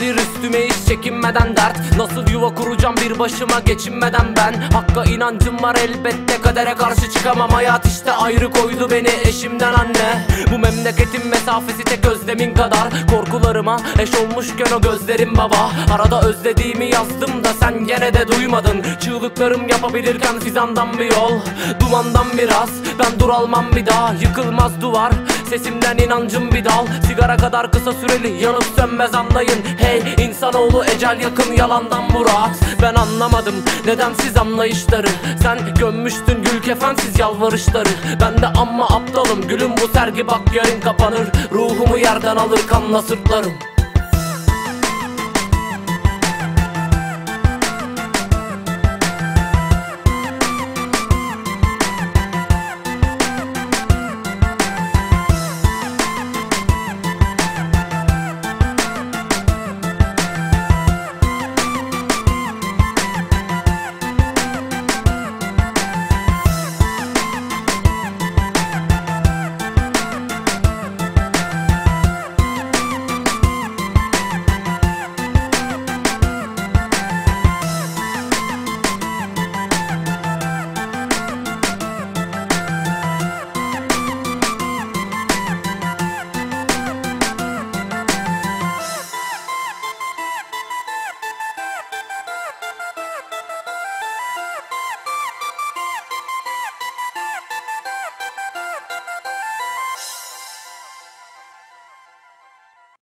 mi hiç çekinmeden dert. Nasıl yuva kuracağım bir başıma geçinmeden ben? Hakka inancım var elbette kadere karşı çıkamam. Hayat işte ayrı koydu beni eşimden anne. Bu memleketin mesafesi tek özlemin kadar. Korkularıma eş olmuşken o gözlerim baba. Arada özlediğimi yazdım da sen gene de duymadın. Çığlıklarım yapabilirken fizandan bir yol Dumandan biraz. Ben dur almam bir daha Yıkılmaz duvar sesimden inancım bir dal. Sigara kadar kısa süreli yanıp sönmez anlayın Hey insanoğlu ecel yakın yalandan murat. Ben anlamadım nedensiz anlayışları. Sen gömmüştün gül kefensiz yalvarışları. Ben de amma aptalım gülüm bu sergi bak yarın kapanır. Ruhumu yerden alır kanla sırtlarım